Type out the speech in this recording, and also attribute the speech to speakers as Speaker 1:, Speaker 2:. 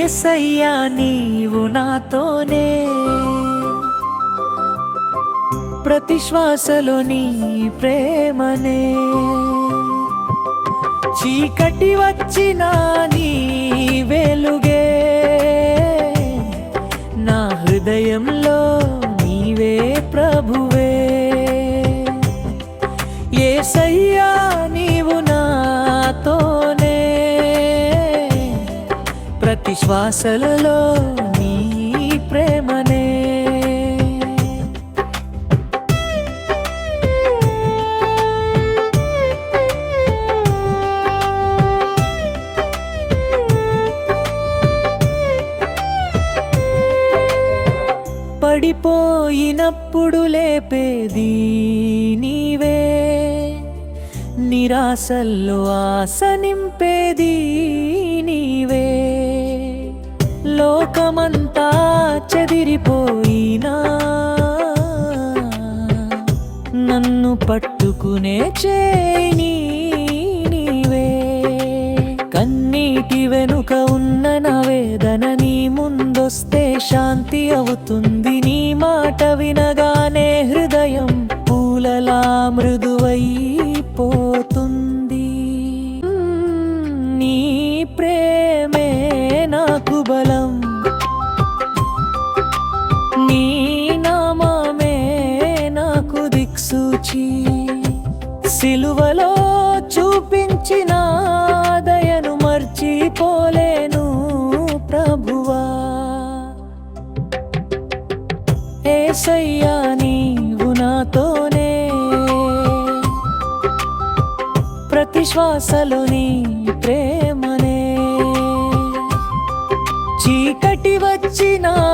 Speaker 1: ఏసయ్యా నీవు నాతోనే. ప్రతి శ్వాసలో నీ ప్రేమనే. చీకటి వచ్చిన నీ వెలుగే. నా హృదయంలో నీవే ప్రభువే. ఏసయ్యా ప్రతి శ్వాసలలో నీ ప్రేమనే. పడిపోయినప్పుడు లేపేది నీవే. నిరాశల్లో ఆశ నింపేది పట్టుకునే చేయి నీవే కన్నీటి వెనుక ఉన్న నా వేదన నీ ముందొస్తే శాంతి అవుతుంది. నీ మాట వినగానే హృదయం పూలలా మృదువైపోతుంది. నీ ప్రేమే నాకు బలం. నీ నామమే నాకు దిక్సూచి. సిలువలో చూపించిన దయను మర్చిపోలేను ప్రభువా. ఏసయ్యా నీవు నాతోనే. ప్రతి శ్వాసలో నీ ప్రేమనే. చీకటి వచ్చిన